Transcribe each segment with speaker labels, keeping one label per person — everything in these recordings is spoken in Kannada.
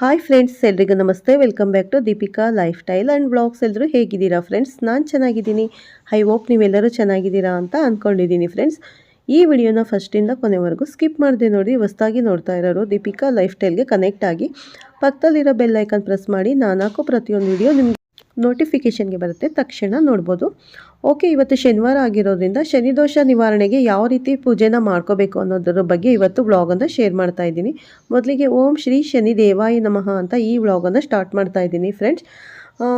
Speaker 1: ಹಾಯ್ ಫ್ರೆಂಡ್ಸ್ ಎಲ್ರಿಗೂ ನಮಸ್ತೆ. Welcome back to Deepika lifestyle and blogs ಎಲ್ಲರೂ ಹೇಗಿದ್ದೀರಾ ಫ್ರೆಂಡ್ಸ್ ನಾನು ಚೆನ್ನಾಗಿದ್ದೀನಿ. ಐ ಹೋಪ್ ನೀವೆಲ್ಲರೂ ಚೆನ್ನಾಗಿದ್ದೀರಾ ಅಂತ ಅಂದ್ಕೊಂಡಿದ್ದೀನಿ ಫ್ರೆಂಡ್ಸ್ ಈ ವಿಡಿಯೋನ ಫಸ್ಟಿಂದ ಕೊನೆವರೆಗೂ ಸ್ಕಿಪ್ ಮಾಡಿದೆ ನೋಡಿ, ಹೊಸ್ದಾಗಿ ನೋಡ್ತಾ ಇರೋರು ದೀಪಿಕಾ ಲೈಫ್ ಸ್ಟೈಲ್ಗೆ ಕನೆಕ್ಟ್ ಆಗಿ ಪಕ್ಕದಲ್ಲಿರೋ ಬೆಲ್ ಐಕನ್ ಪ್ರೆಸ್ ಮಾಡಿ ನಾನು ಹಾಕೋ ಪ್ರತಿಯೊಂದು ವಿಡಿಯೋ ನಿಮ್ಗೆ ನೋಟಿಫಿಕೇಷನ್ಗೆ ಬರುತ್ತೆ, ತಕ್ಷಣ ನೋಡ್ಬೋದು. ಓಕೆ ಇವತ್ತು ಶನಿವಾರ ಆಗಿರೋದ್ರಿಂದ ಶನಿ ದೋಷ ನಿವಾರಣೆಗೆ ಯಾವ ರೀತಿ ಪೂಜೆನ ಮಾಡ್ಕೋಬೇಕು ಅನ್ನೋದರ ಬಗ್ಗೆ ಇವತ್ತು ವ್ಲಾಗನ್ನು ಶೇರ್ ಮಾಡ್ತಾ ಇದ್ದೀನಿ. ಮೊದಲಿಗೆ ಓಂ ಶ್ರೀ ಶನಿ ದೇವಾಯ ನಮಃ ಅಂತ ಈ ವ್ಲಾಗನ್ನು ಸ್ಟಾರ್ಟ್ ಮಾಡ್ತಾ ಇದ್ದೀನಿ ಫ್ರೆಂಡ್ಸ್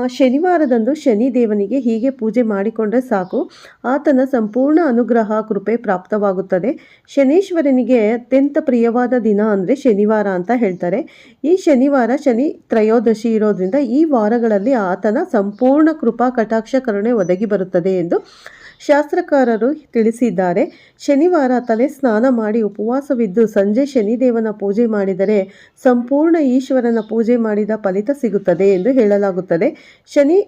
Speaker 1: ಶನಿವಾರದಂದು ಶನಿ ದೇವನಿಗೆ ಹೀಗೆ ಪೂಜೆ ಮಾಡಿಕೊಂಡರೆ ಸಾಕು. ಆತನ ಸಂಪೂರ್ಣ ಅನುಗ್ರಹ, ಕೃಪೆ ಪ್ರಾಪ್ತವಾಗುತ್ತದೆ. ಶನೀಶ್ವರನಿಗೆ ಅತ್ಯಂತ ಪ್ರಿಯವಾದ ದಿನ ಅಂದರೆ ಶನಿವಾರ ಅಂತ ಹೇಳ್ತಾರೆ. ಈ ಶನಿವಾರ ಶನಿ ತ್ರಯೋದಶಿ ಇರೋದ್ರಿಂದ ಈ ವಾರಗಳಲ್ಲಿ ಆತನ ಸಂಪೂರ್ಣ ಕೃಪಾ, ಕಟಾಕ್ಷ, ಕರುಣೆ ಒದಗಿ ಬರುತ್ತದೆ ಎಂದು ಶಾಸ್ತ್ರಕಾರರು ತಿಳಿಸಿದ್ದಾರೆ, ಶನಿವಾರ ತಲೆ ಸ್ನಾನ ಮಾಡಿ ಉಪವಾಸವಿದ್ದು ಸಂಜೆ ಶನಿದೇವನ ಪೂಜೆ ಮಾಡಿದರೆ ಸಂಪೂರ್ಣ ಈಶ್ವರನ ಪೂಜೆ ಮಾಡಿದ ಫಲಿತ ಸಿಗುತ್ತದೆ ಎಂದು ಹೇಳಲಾಗುತ್ತದೆ. ಶನಿ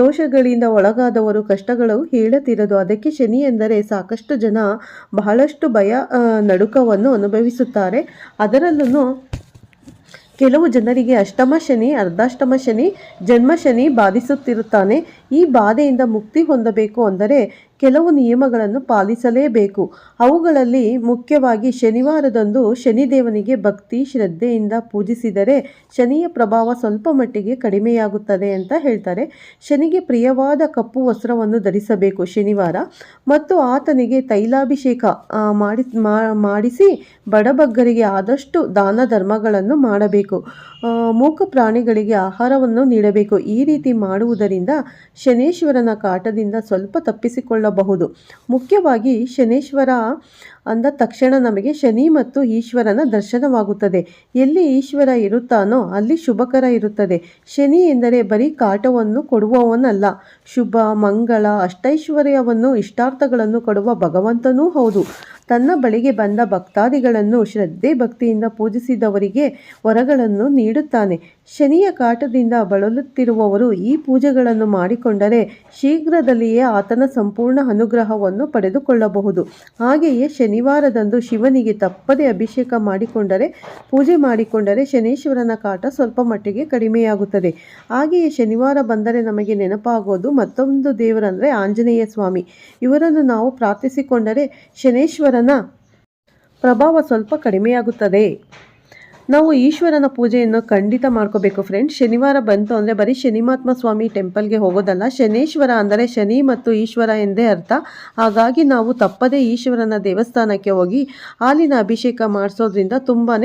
Speaker 1: ದೋಷಗಳಿಂದ ಒಳಗಾದವರು ಕಷ್ಟಗಳು ಹೇಳುತ್ತಿರದು ಅದಕ್ಕೆ ಶನಿ ಎಂದರೆ ಸಾಕಷ್ಟು ಜನ ಬಹಳಷ್ಟು ಭಯ ನಡುಕವನ್ನು ಅನುಭವಿಸುತ್ತಾರೆ. ಅದರಲ್ಲೂ ಕೆಲವು ಜನರಿಗೆ ಅಷ್ಟಮ ಶನಿ, ಅರ್ಧಾಷ್ಟಮ ಶನಿ, ಜನ್ಮ ಶನಿ ಬಾಧಿಸುತ್ತಿರುತ್ತಾನೆ. ಈ ಬಾಧೆಯಿಂದ ಮುಕ್ತಿ ಹೊಂದಬೇಕು ಅಂದರೆ ಕೆಲವು ನಿಯಮಗಳನ್ನು ಪಾಲಿಸಲೇಬೇಕು. ಅವುಗಳಲ್ಲಿ ಮುಖ್ಯವಾಗಿ ಶನಿವಾರದಂದು ಶನಿದೇವನಿಗೆ ಭಕ್ತಿ ಶ್ರದ್ಧೆಯಿಂದ ಪೂಜಿಸಿದರೆ ಶನಿಯ ಪ್ರಭಾವ ಸ್ವಲ್ಪ ಮಟ್ಟಿಗೆ ಕಡಿಮೆಯಾಗುತ್ತದೆ ಅಂತ ಹೇಳ್ತಾರೆ. ಶನಿಗೆ ಪ್ರಿಯವಾದ ಕಪ್ಪು ವಸ್ತ್ರವನ್ನು ಧರಿಸಬೇಕು ಶನಿವಾರ. ಮತ್ತು ಆತನಿಗೆ ತೈಲಾಭಿಷೇಕ ಮಾಡಿ ಮಾಡಿಸಿ ಬಡಬಗ್ಗರಿಗೆ ಆದಷ್ಟು ದಾನ ಧರ್ಮಗಳನ್ನು ಮಾಡಬೇಕು. ಮೂಕ ಪ್ರಾಣಿಗಳಿಗೆ ಆಹಾರವನ್ನು ನೀಡಬೇಕು. ಈ ರೀತಿ ಮಾಡುವುದರಿಂದ ಶನೇಶ್ವರನ ಕಾಟದಿಂದ ಸ್ವಲ್ಪ ತಪ್ಪಿಸಿಕೊಳ್ಳಬಹುದು ಮುಖ್ಯವಾಗಿ ಶನೇಶ್ವರ ಅಂದ ತಕ್ಷಣ ನಮಗೆ ಶನಿ ಮತ್ತು ಈಶ್ವರನ ದರ್ಶನವಾಗುತ್ತದೆ. ಎಲ್ಲಿ ಈಶ್ವರ ಇರುತ್ತಾನೋ ಅಲ್ಲಿ ಶುಭಕರ ಇರುತ್ತದೆ. ಶನಿ ಎಂದರೆ ಬರೀ ಕಾಟವನ್ನು ಕೊಡುವವನಲ್ಲ. ಶುಭ, ಮಂಗಳ, ಅಷ್ಟೈಶ್ವರ್ಯವನ್ನು, ಇಷ್ಟಾರ್ಥಗಳನ್ನು ಕೊಡುವ ಭಗವಂತನೂ ಹೌದು. ತನ್ನ ಬಳಿಗೆ ಬಂದ ಭಕ್ತಾದಿಗಳನ್ನು ಶ್ರದ್ಧೆ ಭಕ್ತಿಯಿಂದ ಪೂಜಿಸಿದವರಿಗೆ ವರಗಳನ್ನು ನೀಡುತ್ತಾನೆ. ಶನಿಯ ಕಾಟದಿಂದ ಬಳಲುತ್ತಿರುವವರು ಈ ಪೂಜೆಗಳನ್ನು ಮಾಡಿಕೊಂಡರೆ ಶೀಘ್ರದಲ್ಲಿಯೇ ಆತನ ಸಂಪೂರ್ಣ ಅನುಗ್ರಹವನ್ನು ಪಡೆದುಕೊಳ್ಳಬಹುದು. ಹಾಗೆಯೇ ಶನಿವಾರದಂದು ಶಿವನಿಗೆ ತಪ್ಪದೆ ಅಭಿಷೇಕ ಮಾಡಿಕೊಂಡರೆ, ಪೂಜೆ ಮಾಡಿಕೊಂಡರೆ ಶನೀಶ್ವರನ ಕಾಟ ಸ್ವಲ್ಪ ಮಟ್ಟಿಗೆ ಕಡಿಮೆಯಾಗುತ್ತದೆ. ಹಾಗೆಯೇ ಶನಿವಾರ ಬಂದರೆ ನಮಗೆ ನೆನಪಾಗೋದು ಮತ್ತೊಂದು ದೇವರಂದರೆ ಆಂಜನೇಯ ಸ್ವಾಮಿ. ಇವರನ್ನು ನಾವು ಪ್ರಾರ್ಥಿಸಿಕೊಂಡರೆ ಶನೇಶ್ವರನ ಪ್ರಭಾವ ಸ್ವಲ್ಪ ಕಡಿಮೆಯಾಗುತ್ತದೆ. ನಾವು ಈಶ್ವರನ ಪೂಜೆಯನ್ನು ಖಂಡಿತ ಮಾಡ್ಕೋಬೇಕು ಫ್ರೆಂಡ್ಸ್ ಶನಿವಾರ ಬಂತು ಅಂದರೆ ಬರೀ ಶನಿಮಾತ್ಮ ಸ್ವಾಮಿ ಟೆಂಪಲ್ಗೆ ಹೋಗೋದಲ್ಲ, ಶನೇಶ್ವರ ಅಂದರೆ ಶನಿ ಮತ್ತು ಈಶ್ವರ ಎಂದೇ ಅರ್ಥ. ಹಾಗಾಗಿ ನಾವು ತಪ್ಪದೇ ಈಶ್ವರನ ದೇವಸ್ಥಾನಕ್ಕೆ ಹೋಗಿ ಹಾಲಿನ ಅಭಿಷೇಕ ಮಾಡಿಸೋದ್ರಿಂದ ತುಂಬಾ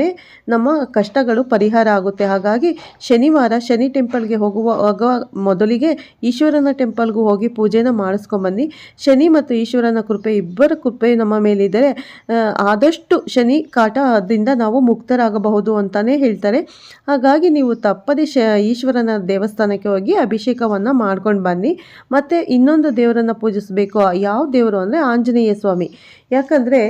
Speaker 1: ನಮ್ಮ ಕಷ್ಟಗಳು ಪರಿಹಾರ ಆಗುತ್ತೆ. ಹಾಗಾಗಿ ಶನಿವಾರ ಶನಿ ಟೆಂಪಲ್ಗೆ ಹೋಗುವ ಮೊದಲಿಗೆ ಈಶ್ವರನ ಟೆಂಪಲ್ಗೂ ಹೋಗಿ ಪೂಜೆನ ಮಾಡಿಸ್ಕೊಂಬನ್ನಿ. ಶನಿ ಮತ್ತು ಈಶ್ವರನ ಕೃಪೆ, ಇಬ್ಬರ ಕೃಪೆ ನಮ್ಮ ಮೇಲಿದ್ದರೆ ಆದಷ್ಟು ಶನಿ ಕಾಟದಿಂದ ನಾವು ಮುಕ್ತರಾಗಬಹುದು. ಅಂತಾನೆ ಹೇಳ್ತಾರೆ. ಹಾಗಾಗಿ ನೀವು ತಪ್ಪದೆ ಶ, ಈಶ್ವರನ ದೇವಸ್ಥಾನಕ್ಕೆ ಹೋಗಿ ಅಭಿಷೇಕವನ್ನು ಮಾಡ್ಕೊಂಡು ಬನ್ನಿ. ಮತ್ತು ಇನ್ನೊಂದು ದೇವರನ್ನು ಪೂಜಿಸಬೇಕು, ಯಾವ ದೇವರು ಅಂದರೆ ಆಂಜನೇಯ ಸ್ವಾಮಿ. ಯಾಕಂದರೆ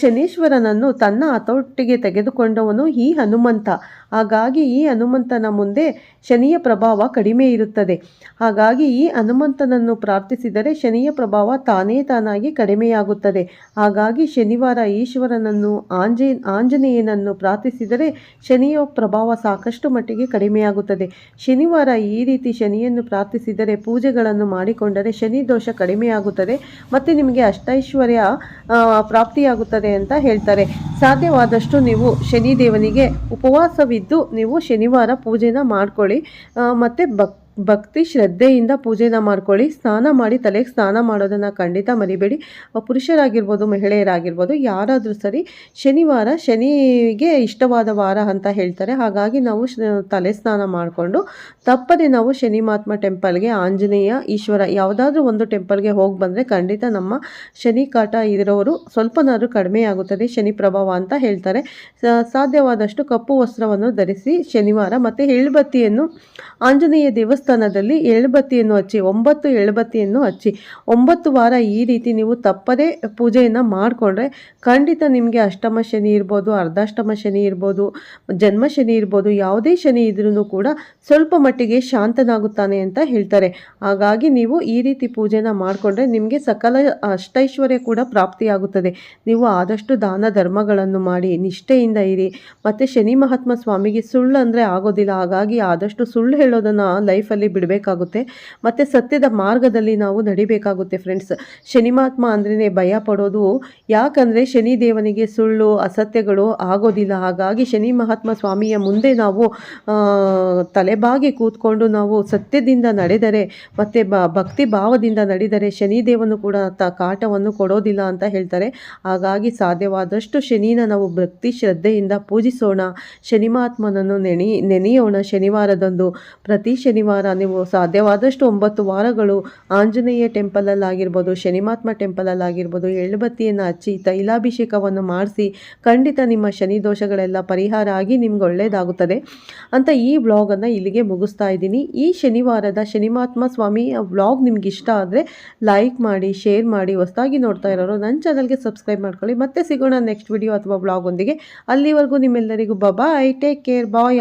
Speaker 1: ಶನೀಶ್ವರನನ್ನು ತನ್ನ ಹತೋಟಿಗೆ ತೆಗೆದುಕೊಂಡವನು ಈ ಹನುಮಂತ. ಹಾಗಾಗಿ ಈ ಹನುಮಂತನ ಮುಂದೆ ಶನಿಯ ಪ್ರಭಾವ ಕಡಿಮೆ ಇರುತ್ತದೆ. ಹಾಗಾಗಿ ಈ ಹನುಮಂತನನ್ನು ಪ್ರಾರ್ಥಿಸಿದರೆ ಶನಿಯ ಪ್ರಭಾವ ತಾನೇ ತಾನಾಗಿ ಕಡಿಮೆಯಾಗುತ್ತದೆ. ಹಾಗಾಗಿ ಶನಿವಾರ ಈಶ್ವರನನ್ನು, ಆಂಜೇ, ಆಂಜನೇಯನನ್ನು ಪ್ರಾರ್ಥಿಸಿದರೆ ಶನಿಯ ಪ್ರಭಾವ ಸಾಕಷ್ಟು ಮಟ್ಟಿಗೆ ಕಡಿಮೆಯಾಗುತ್ತದೆ. ಶನಿವಾರ ಈ ರೀತಿ ಶನಿಯನ್ನು ಪ್ರಾರ್ಥಿಸಿದರೆ, ಪೂಜೆಗಳನ್ನು ಮಾಡಿಕೊಂಡರೆ ಶನಿ ದೋಷ ಕಡಿಮೆಯಾಗುತ್ತದೆ. ಮತ್ತು ನಿಮಗೆ ಅಷ್ಟೈಶ್ವರ್ಯ ಪ್ರಾಪ್ತಿಯಾಗುತ್ತದೆ ಅಂತ ಹೇಳ್ತಾರೆ. ಸಾಧ್ಯವಾದಷ್ಟು ನೀವು ಶನಿ ದೇವನಿಗೆ ಉಪವಾಸವಿದ್ದು ನೀವು ಶನಿವಾರ ಪೂಜೆನ ಮಾಡ್ಕೊಳ್ಳಿ. ಮತ್ತು ಭಕ್ ಭಕ್ತಿ ಶ್ರದ್ಧೆಯಿಂದ ಪೂಜೆನ ಮಾಡ್ಕೊಳ್ಳಿ, ಸ್ನಾನ ಮಾಡಿ ತಲೆಗೆ ಸ್ನಾನ ಮಾಡೋದನ್ನು ಖಂಡಿತ ಮರಿಬೇಡಿ. ಪುರುಷರಾಗಿರ್ಬೋದು, ಮಹಿಳೆಯರಾಗಿರ್ಬೋದು, ಯಾರಾದರೂ ಸರಿ ಶನಿವಾರ ಶನಿಗೆ ಇಷ್ಟವಾದ ವಾರ ಅಂತ ಹೇಳ್ತಾರೆ. ಹಾಗಾಗಿ ನಾವು ತಲೆ ಸ್ನಾನ ಮಾಡಿಕೊಂಡು ತಪ್ಪದೆ ನಾವು ಶನಿ ಮಹಾತ್ಮ ಟೆಂಪಲ್ಗೆ ಆಂಜನೇಯ ಈಶ್ವರ ಯಾವುದಾದ್ರೂ ಒಂದು ಟೆಂಪಲ್ಗೆ ಹೋಗಿ ಬಂದರೆ ಖಂಡಿತ ನಮ್ಮ ಶನಿ ಕಾಟ ಇರೋರು ಸ್ವಲ್ಪನಾದ್ರೂ ಕಡಿಮೆ ಆಗುತ್ತದೆ, ಶನಿ ಪ್ರಭಾವ ಅಂತ ಹೇಳ್ತಾರೆ. ಸಾಧ್ಯವಾದಷ್ಟು ಕಪ್ಪು ವಸ್ತ್ರವನ್ನು ಧರಿಸಿ ಶನಿವಾರ ಮತ್ತು ಎಳ್ಬತ್ತಿಯನ್ನು ಆಂಜನೇಯ ದೇವಸ್ಥಾನ ದೇವಸ್ಥಾನದಲ್ಲಿ ಎಳುಬತ್ತಿಯನ್ನು ಹಚ್ಚಿ, ಒಂಬತ್ತು ಎಳುಬತ್ತಿಯನ್ನು ಹಚ್ಚಿ. ಒಂಬತ್ತು ವಾರ ಈ ರೀತಿ ನೀವು ತಪ್ಪದೇ ಪೂಜೆಯನ್ನು ಮಾಡಿಕೊಂಡ್ರೆ ಖಂಡಿತ ನಿಮಗೆ ಅಷ್ಟಮ ಶನಿ ಇರ್ಬೋದು, ಅರ್ಧಾಷ್ಟಮ ಶನಿ ಇರ್ಬೋದು, ಜನ್ಮ ಶನಿ ಇರ್ಬೋದು, ಯಾವುದೇ ಶನಿ ಇದ್ರೂ ಕೂಡ ಸ್ವಲ್ಪ ಮಟ್ಟಿಗೆ ಶಾಂತನಾಗುತ್ತಾನೆ ಅಂತ ಹೇಳ್ತಾರೆ. ಹಾಗಾಗಿ ನೀವು ಈ ರೀತಿ ಪೂಜೆನ ಮಾಡಿಕೊಂಡ್ರೆ ನಿಮಗೆ ಸಕಲ ಅಷ್ಟೈಶ್ವರ್ಯ ಕೂಡ ಪ್ರಾಪ್ತಿಯಾಗುತ್ತದೆ. ನೀವು ಆದಷ್ಟು ದಾನ ಧರ್ಮಗಳನ್ನು ಮಾಡಿ, ನಿಷ್ಠೆಯಿಂದ ಇರಿ. ಮತ್ತು ಶನಿ ಮಹಾತ್ಮ ಸ್ವಾಮಿಗೆ ಸುಳ್ಳು ಅಂದರೆ ಆಗೋದಿಲ್ಲ. ಹಾಗಾಗಿ ಆದಷ್ಟು ಸುಳ್ಳು ಹೇಳೋದನ್ನು ಲೈಫಲ್ಲಿ ಬಿಡಬೇಕಾಗುತ್ತೆ. ಮತ್ತು ಸತ್ಯದ ಮಾರ್ಗದಲ್ಲಿ ನಾವು ನಡಿಬೇಕಾಗುತ್ತೆ ಫ್ರೆಂಡ್ಸ್ ಶನಿಮಾತ್ಮ ಅಂದ್ರೇ ಭಯ ಪಡೋದು. ಯಾಕಂದರೆ ಶನಿ ದೇವನಿಗೆ ಸುಳ್ಳು, ಅಸತ್ಯಗಳು ಆಗೋದಿಲ್ಲ. ಹಾಗಾಗಿ ಶನಿ ಮಹಾತ್ಮ ಸ್ವಾಮಿಯ ಮುಂದೆ ನಾವು ತಲೆಬಾಗಿ ಕೂತ್ಕೊಂಡು ನಾವು ಸತ್ಯದಿಂದ ನಡೆದರೆ, ಮತ್ತು ಭಕ್ತಿ ಭಾವದಿಂದ ನಡೆದರೆ ಶನಿದೇವನು ಕೂಡ ತ, ಕಾಟವನ್ನು ಕೊಡೋದಿಲ್ಲ ಅಂತ ಹೇಳ್ತಾರೆ. ಹಾಗಾಗಿ ಸಾಧ್ಯವಾದಷ್ಟು ಶನಿನ ನಾವು ಭಕ್ತಿ ಶ್ರದ್ಧೆಯಿಂದ ಪೂಜಿಸೋಣ. ಶನಿ ಮಹಾತ್ಮನನ್ನು ನೆನೆ ನೆನೆಯೋಣ. ಶನಿವಾರದಂದು ಪ್ರತಿ ಶನಿವಾರ ನೀವು ಸಾಧ್ಯವಾದಷ್ಟು ಒಂಬತ್ತು ವಾರಗಳು ಆಂಜನೇಯ ಟೆಂಪಲಲ್ಲಾಗಿರ್ಬೋದು, ಶನಿಮಾತ್ಮ ಟೆಂಪಲಲ್ಲಾಗಿರ್ಬೋದು ಎಳ್ಳುಬತ್ತಿಯನ್ನು ಹಚ್ಚಿ ತೈಲಾಭಿಷೇಕವನ್ನು ಮಾಡಿಸಿ ಖಂಡಿತ ನಿಮ್ಮ ಶನಿ ದೋಷಗಳೆಲ್ಲ ಪರಿಹಾರ ಆಗಿ ನಿಮ್ಗೆ ಒಳ್ಳೆಯದಾಗುತ್ತದೆ ಅಂತ ಈ ವ್ಲಾಗನ್ನು ಇಲ್ಲಿಗೆ ಮುಗಿಸ್ತಾ ಇದ್ದೀನಿ. ಈ ಶನಿವಾರದ ಶನಿಮಾತ್ಮ ಸ್ವಾಮಿ ವ್ಲಾಗ್ ನಿಮ್ಗೆ ಇಷ್ಟ ಆದರೆ ಲೈಕ್ ಮಾಡಿ, ಶೇರ್ ಮಾಡಿ, ಹೊಸದಾಗಿ ನೋಡ್ತಾ ಇರೋರು ನನ್ನ ಚಾನಲ್ಗೆ ಸಬ್ಸ್ಕ್ರೈಬ್ ಮಾಡ್ಕೊಳ್ಳಿ. ಮತ್ತೆ ಸಿಗೋಣ ನೆಕ್ಸ್ಟ್ ವಿಡಿಯೋ ಅಥವಾ ವ್ಲಾಗ್ ಒಂದಿಗೆ. ಅಲ್ಲಿವರೆಗೂ ನಿಮ್ಮೆಲ್ಲರಿಗೂ ಬಾಯ್ ಟೇಕ್ ಕೇರ್ ಬಾಯ್